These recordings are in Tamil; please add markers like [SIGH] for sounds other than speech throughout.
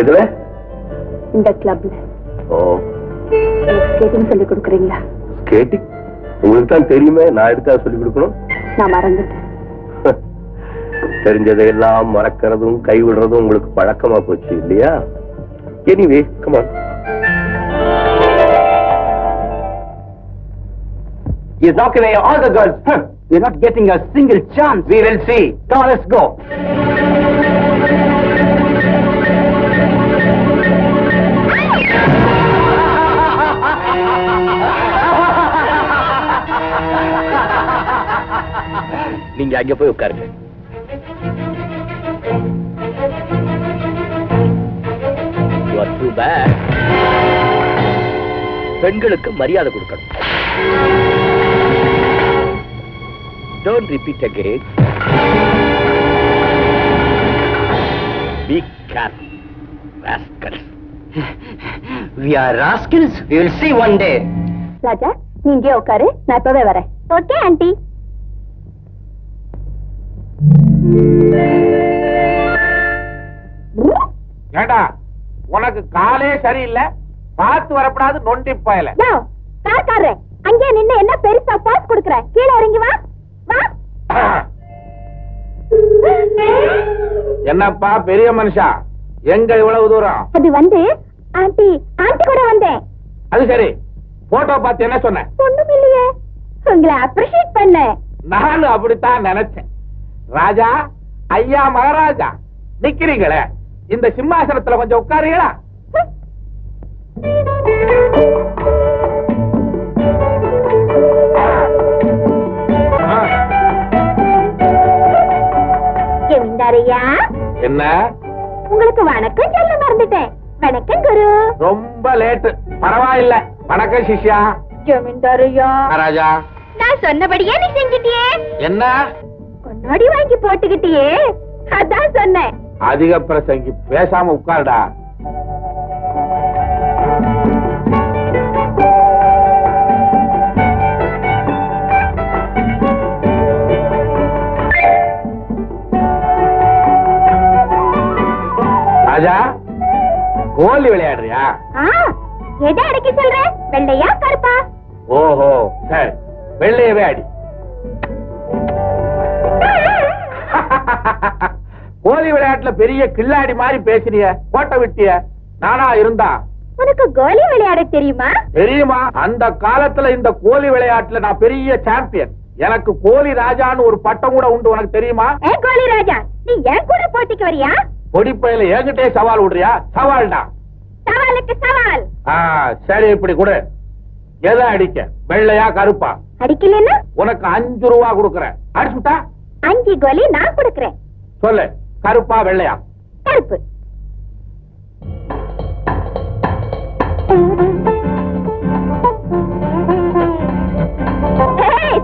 எதுல இந்த கிளப்ல ஓ ஸ்கேட்டிங் சொல்லி கொடுக்குறீங்களா ஸ்கேட்டிங் உங்களுக்கு தான் தெரியுமே நான் எதுக்காக சொல்லி கொடுக்கணும் நான் மறந்துட்டேன் [LAUGHS] தெரிஞ்சதையெல்லாம் மறக்கிறதும் கைவிடுறதும் உங்களுக்கு பழக்கமா போச்சு இல்லையா anyway come on He's knocking away all the girls. Huh. We're not getting a single chance. We will see. Come on, let's go. நீங்க அங்க போய் உட்காருங்க. பெண்களுக்கு மரியாதை கொடுக்கணும். Don't repeat again be careful rascal We are rascals. We will see one day. Raja நீ இங்கே உட்காரு. நான் இப்பவே வரேன். ஓகே ஆண்டி ஏண்டா உனக்கு காலே சரியில்லை பார்த்து வரப்படாது நொண்டி பயல. கார்காரே அங்கே நின்னு என்ன பெருசா பாஸ் கொடுக்குற? கீழே இறங்கி வா. வா. என்னப்பா பெரிய மனுஷா? எங்க இவ்வளவு தூரம்? அது வந்து ஆண்டி ஆண்டி கூட வந்தேன். அது சரி. போட்டோ பார்த்து என்ன சொன்ன? ஒண்ணும் இல்லையே உங்களை அப்ரிஷியேட் பண்ணேன். நானும் அப்படித்தான் நினைச்சேன். ராஜா ஐயா மகாராஜா நிக்கிறீங்களே? இந்த சிம்மாசனத்துல கொஞ்சம் உட்காருங்களா? என்ன? உங்களுக்கு வணக்கம் சொல்ல மறந்துட்டேன். வணக்கம் குரு. ரொம்ப லேட்டு. பரவாயில்ல. வணக்கம் சிஷ்யா. ஜமீன்தாரையா. மகாராஜா. நான் சொன்னபடியே நீ செஞ்சிட்டியே. என்ன? கண்ணாடி வாங்கி போட்டுக்கிட்டியே. அதான் சொன்னேன். அதிக பிரசங்கி பேசாம உட்காருடா. ராஜா கோலி விளையாடுறியா? எதை அடைக்க சொல்ற? வெள்ளையா கருப்பா? ஓஹோ சரி வெள்ளையவே அடி. [LAUGHS] கோலி விளையாட்டுல பெரிய கில்லாடி மாதிரி பேசினிய கோட்டை விட்டிய. நானா இருந்தா? உனக்கு கோலி விளையாட தெரியுமா? தெரியுமா? அந்த காலத்துல இந்த கோலி விளையாட்டுல நான் பெரிய சாம்பியன் எனக்கு கோலி ராஜான்னு ஒரு பட்டம் கூட உண்டு உனக்கு தெரியுமா? ஏ கோலி ராஜா நீ என் கூட போட்டிக்கு வரியா? பொடிப்பையில என்கிட்டே சவால் விடுறியா? சவால்டா. சவாலுக்கு சவால். ஆ, சரி இப்படி கொடு. எதை அடிக்க? வெள்ளையா கருப்பா. அடிக்கலன்னா? உனக்கு அஞ்சு ரூபா கொடுக்கறேன். அடிச்சுட்டா? அஞ்சு கோலி நான் கொடுக்கறேன். சொல்லு கருப்பா வெள்ளையா? கருப்பு.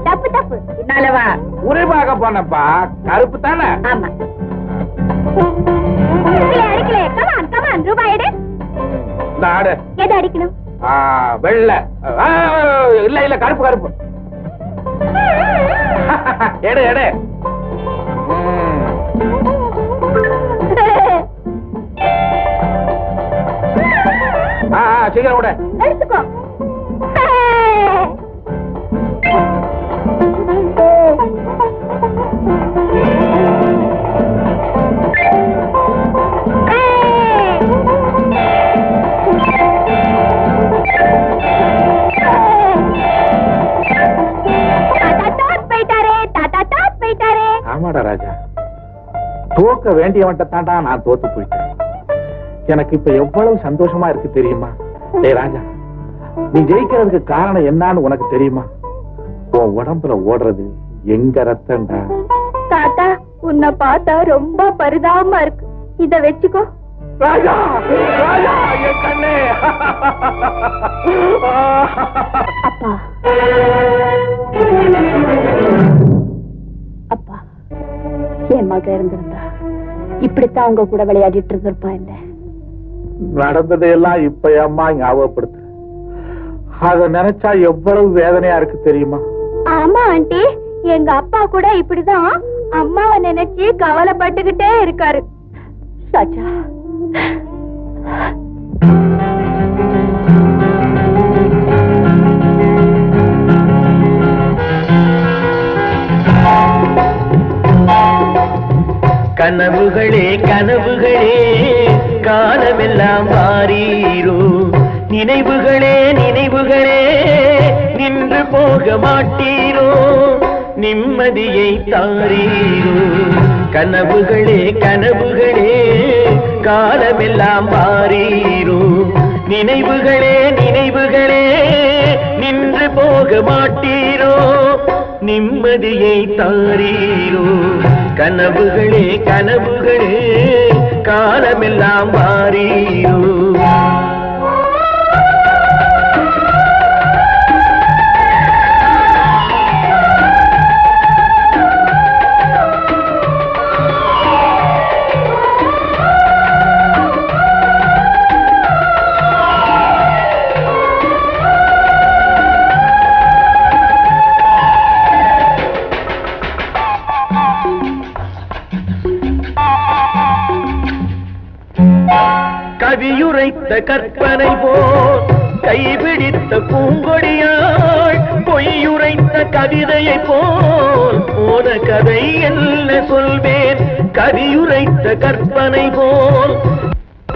தப்பு தப்பு. என்னாலவா? உரிபாக போனப்பா கருப்பு தானே? ஆமா. அடிக்கல. அடிக்கல கமான் கமான் ரூபாய் எடு. இந்த ஆடு. எது அடிக்கணும்? ஆ, வெள்ளை. இல்ல இல்ல கருப்பு கருப்பு. [LAUGHS] எடு எடு. சீக்கிரம் விட எடுத்துக்கோ. ஆமாடா ராஜா? தோக்க வேண்டியவன்ட்ட தாண்டா நான் தோத்து போயிட்டேன். எனக்கு இப்ப எவ்வளவு சந்தோஷமா இருக்கு தெரியுமா? டேய் ராஜா நீ ஜெயிக்கிறதுக்கு காரணம் என்னன்னு உனக்கு தெரியுமா? உன் உடம்புல ஓடுறது எங்க ரத்தம்டா? தாத்தா உன்னை பார்த்தா ரொம்ப பரிதாபமா இருக்கு. இத வச்சுக்கோ. ராஜா ராஜா என் கண்ணே. மக இருந்திருந்தா இப்படித்தான் உங்க கூட விளையாடிட்டு இருந்திருப்பா என்ன? நடந்ததையெல்லாம் இப்ப அம்மா ஞாபகப்படுத்து அத நினைச்சா எவ்வளவு வேதனையா இருக்கு தெரியுமா? ஆமா ஆண்டி. எங்க அப்பா கூட இப்படிதான் அம்மாவை நினைச்சு கவலைப்பட்டுக்கிட்டே இருக்காரு. ராஜா மாறீரோ? நினைவுகளே நினைவுகளே நின்று போக மாட்டீரோ? நிம்மதியை தாரீரோ? கனவுகளே கனவுகளே காலமெல்லாம் மாறீரோ? நினைவுகளே நினைவுகளே நின்று போக மாட்டீரோ? நிம்மதியை தாரீரோ? கனவுகளே கனவுகளே காலமெல்லாம் வாரீரோ கற்பனை போல் கைபிடித்த பூங்கொடியாள் பொய்யுரைத்த கவிதையை போல் போன கதை என்ன சொல்வேன்? கவியுரைத்த கற்பனை போல்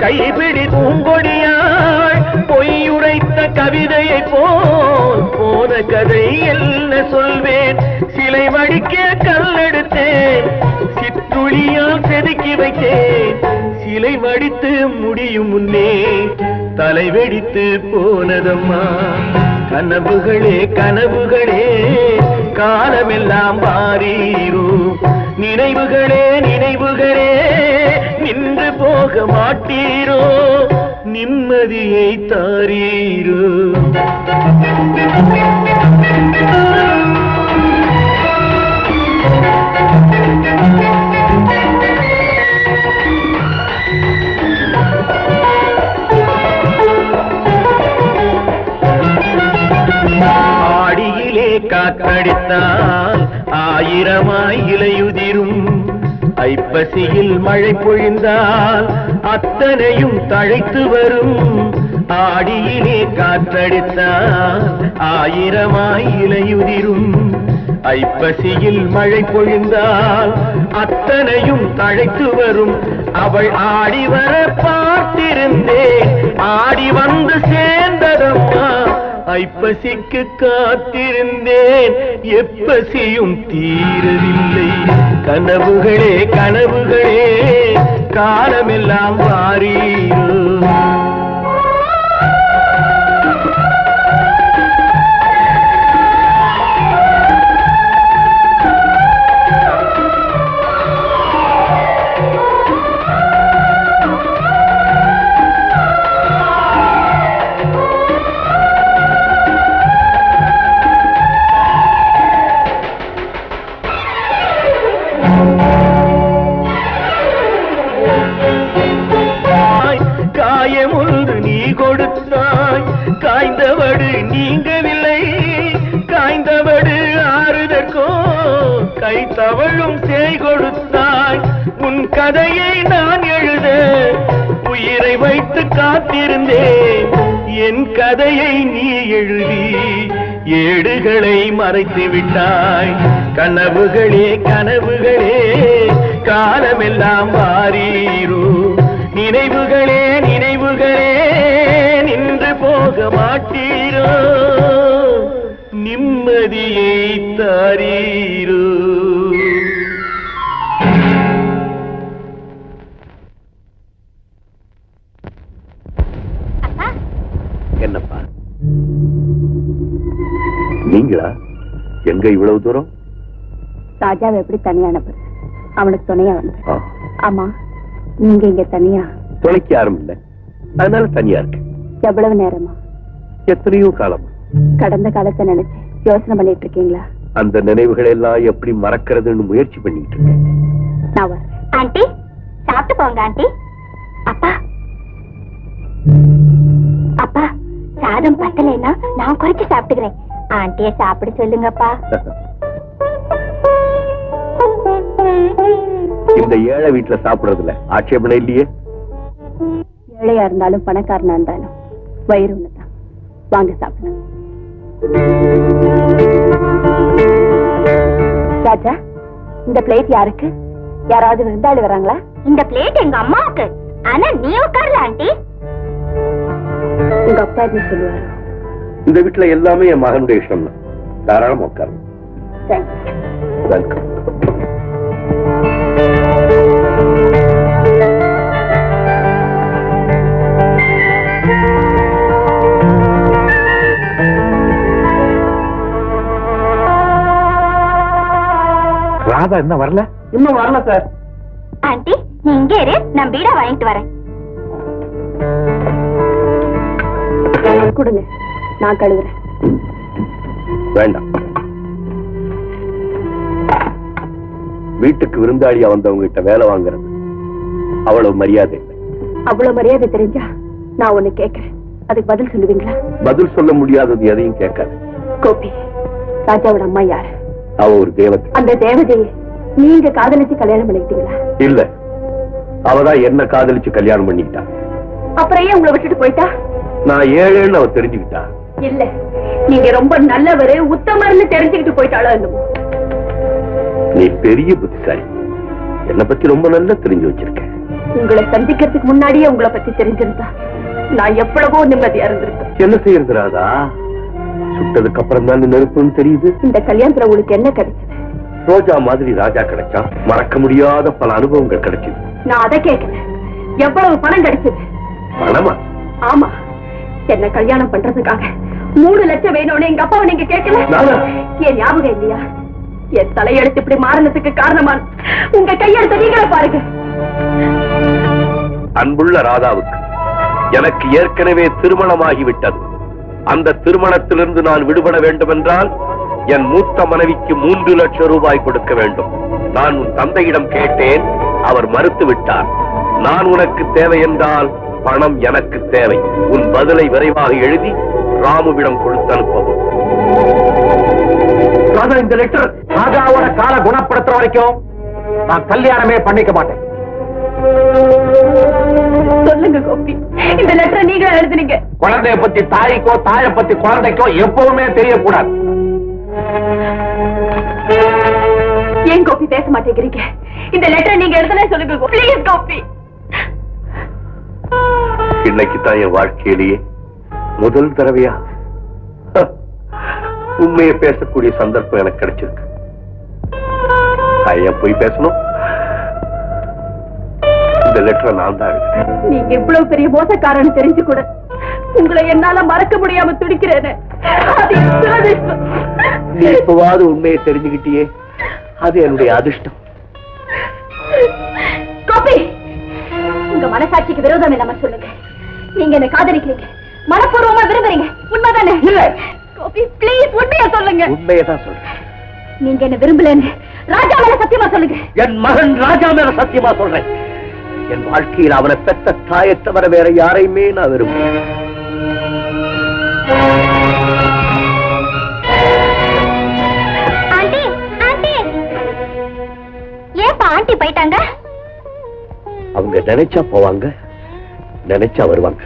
கைபிடி பூங்கொடியாள் பொய்யுரைத்த கவிதையை போல் போன கதை என்ன சொல்வேன்? சிலை வடிக்க கல்லெடுத்தேன் சிற்றுளியால் செதுக்கி வைத்தேன். இலை வடித்து முடியும் முன்னே தலை வெடித்து போனதம்மா. கனவுகளே கனவுகளே காலமெல்லாம் வாரீரோ நினைவுகளே நினைவுகளே நின்று போக மாட்டீரோ. நிம்மதியை தாரீரோ. காற்றடித்தால் ஆயிரமாய் இலையுதிரும். ஐப்பசியில் மழை பொழிந்தால் அத்தனையும் தழைத்து வரும். ஆடியிலே காற்றடித்தால் ஆயிரமாய் இலையுதிரும். ஐப்பசியில் மழை பொழிந்தால் அத்தனையும் தழைத்து வரும். அவள் ஆடி வர பார்த்திருந்தே ஆடி வந்து சேர்ந்ததம்மா. ஐப்பசிக்கு காத்திருந்தேன். எப்பசியும் தீரவில்லை. கனவுகளே கனவுகளே காலமெல்லாம் வாரீரோ நாய் காய்ந்தவடு நீங்கவில்லை. காய்ந்தவடு ஆறுதற்கோ கை தவழும் சேய் கொடுத்தாய். உன் கதையை நான் எழுத உயிரை வைத்து காத்திருந்தேன். என் கதையை நீ எழுதி ஏடுகளை மறைத்து விட்டாய். கனவுகளே கனவுகளே காலமெல்லாம் மாறீரோ நினைவுகளே போக மாட்டீரோ நிம்மதியை தாரீரோ? என்னப்பா? நீங்களா? எங்க இவ்வளவு தூரம்? ராஜாவை எப்படி தனியா அனுப்புறது? அவனுக்கு துணையா வந்து. ஆமா நீங்க இங்க தனியா? துணைக்கு யாரும் இல்ல. அதனால தனியா இருக்கு. எவ்வளவு நேரமா? எத்தனையோ காலமா. கடந்த காலத்தை நினைச்சு யோசனை பண்ணிட்டு இருக்கீங்களா? அந்த நினைவுகளை எல்லாம் எப்படி மறக்கிறதுன்னு முயற்சி பண்ணிட்டு இருக்கேன். ஆண்டி சாப்பிட்டு போங்க ஆண்டி. அப்பா. அப்பா சாதம் பத்தலைன்னா நான் குறைச்சு சாப்பிட்டுக்கிறேன். ஆண்டிய சாப்பிட சொல்லுங்கப்பா. இந்த ஏழை வீட்டுல சாப்பிடுறதுல ஆட்சேபனை இல்லையே? ஏழையா இருந்தாலும் பணக்காரனா இருந்தாலும் வயிறு வாங்க சாப்பிடலாம் ராஜா இந்த பிளேட் யாருக்கு? யாராவது விருந்தாளி வராங்களா? இந்த பிளேட் எங்க அம்மாவுக்கு. ஆனா நீ உட்காரல ஆண்டி. உங்க அப்பா என்ன சொல்லுவாரு? இந்த வீட்டுல எல்லாமே என் மகனுடைய இஷ்டம் தான் தாராளம் உட்காரு வெல்கம் ராதா என்ன வரல? இன்னும் வரல சார் ஆண்டி நீ இங்கே இரு நான் பீடா வாங்கிட்டு வரேன். கொடுங்க நான் கழுவுறேன். வேண்டாம். வீட்டுக்கு விருந்தாளியா வந்தவங்க கிட்ட வேலை வாங்குறது அவ்வளவு மரியாதை இல்லை. அவ்வளவு மரியாதை தெரிஞ்சா நான் ஒண்ணு கேக்குறேன். அதுக்கு பதில் சொல்லுவீங்களா? பதில் சொல்ல முடியாதது எதையும் கேட்காது. கோபி ராஜாவோட அம்மா யாரு? அவ ஒரு தேவதை அந்த தேவதையை நீங்க காதலிச்சு கல்யாணம் பண்ணிக்கிட்டீங்களா? இல்ல. அவதான் என்ன காதலிச்சு கல்யாணம் பண்ணிக்கிட்டா. அப்புறம் ஏன் உங்களை விட்டுட்டு போயிட்டா? நான் ஏழேன்னு அவ தெரிஞ்சுக்கிட்டா. இல்ல. நீங்க ரொம்ப நல்லவரு உத்தமர்னு தெரிஞ்சுக்கிட்டு போயிட்டாளோ என்னமோ. நீ பெரிய புத்திசாலி. என்னை பத்தி ரொம்ப நல்லா தெரிஞ்சு வச்சிருக்க. உங்களை சந்திக்கிறதுக்கு முன்னாடியே உங்களை பத்தி தெரிஞ்சிருந்தா நான் எவ்வளவோ நிம்மதியா இருந்திருப்பேன். என்ன செய்யறது ராதா? சுட்டதுக்கு அப்புறம் தான் நெருப்புன்னு தெரியுது. இந்த கல்யாணத்துல உங்களுக்கு என்ன கிடைச்சது? ரோஜா மாதிரி ராஜா கிடைச்சா மறக்க முடியாத பல அனுபவங்கள் கிடைச்சது. நான் அதை கேட்கல. எவ்வளவு பணம் கிடைச்சது? பணமா? ஆமா. என்ன கல்யாணம் பண்றதுக்காக மூணு லட்சம் வேணும்னு எங்க அப்பாவை நீங்க கேட்கல? என் ஞாபகம் இல்லையா? என் தலையெழுத்து இப்படி மாறினதுக்கு காரணமான உங்க கையெழுத்த நீங்களே பாருங்க. அன்புள்ள ராதாவுக்கு எனக்கு ஏற்கனவே திருமணமாகிவிட்டது. அந்த திருமணத்திலிருந்து நான் விடுபட வேண்டும் என்றால் என் மூத்த மனைவிக்கு மூன்று லட்சம் ரூபாய் கொடுக்க வேண்டும். நான் உன் தந்தையிடம் கேட்டேன் அவர் மறுத்து விட்டார் நான் உனக்கு தேவை என்றால் பணம் எனக்கு தேவை. உன் பதிலை விரைவாக எழுதி ராமுவிடம் கொடுத்து அனுப்பவும். ராதா இந்த லெட்டர் ராஜாவோட கால குணப்படுத்துற வரைக்கும் நான் கல்யாணமே பண்ணிக்க மாட்டேன். எழுதுனீங்க குழந்தைய பத்தி தாய்க்கோ தாயை பத்தி குழந்தைக்கோ எப்பவுமே தெரியக்கூடாது. ஏன் கோபி பேச மாட்டேங்கிறீங்க? இந்த லெட்டரை நீங்க எழுதுனே சொல்லுங்க ப்ளீஸ் கோபி. இன்னைக்கு தான் என் வாழ்க்கையிலேயே முதல் தடவையா? உண்மையை பேசக்கூடிய சந்தர்ப்பம் எனக்கு கிடைச்சிருக்கு. நான் போய் பேசணும். இந்த லெட்டரை நான் தான் நீங்க இவ்வளவு பெரிய மோசக்காரன்னு தெரிஞ்சு கூட உங்களை என்னால மறக்க முடியாம துரதிர்ஷ்டம். நீ இப்பவாவது உண்மையை தெரிஞ்சுக்கிட்டியே? அது என்னுடைய அதிர்ஷ்டம். கோபி உங்க மனசாட்சிக்கு விரோதம் இல்லாம சொல்லுங்க? நீங்க என்ன காதலிக்கிறீங்க. மனப்பூர்வமா விரும்புறீங்க. உண்மைதானே? இல்ல. கோபி ப்ளீஸ் உண்மையா சொல்லுங்க. உண்மையை தான் சொல்றேன். நீங்க என்ன விரும்பலன்னு ராஜா மேல சத்தியமா சொல்லுங்க. என் மகன் ராஜா மேல சத்தியமா சொல்றேன். என் வாழ்க்கையில் அவனை பெத்த தாயை தவிர வேற யாரையுமே நான் விரும்புறேன் ஏப்பா ஆண்டி போயிட்டாங்க? அவங்க நினைச்சா போவாங்க நினைச்சா வருவாங்க.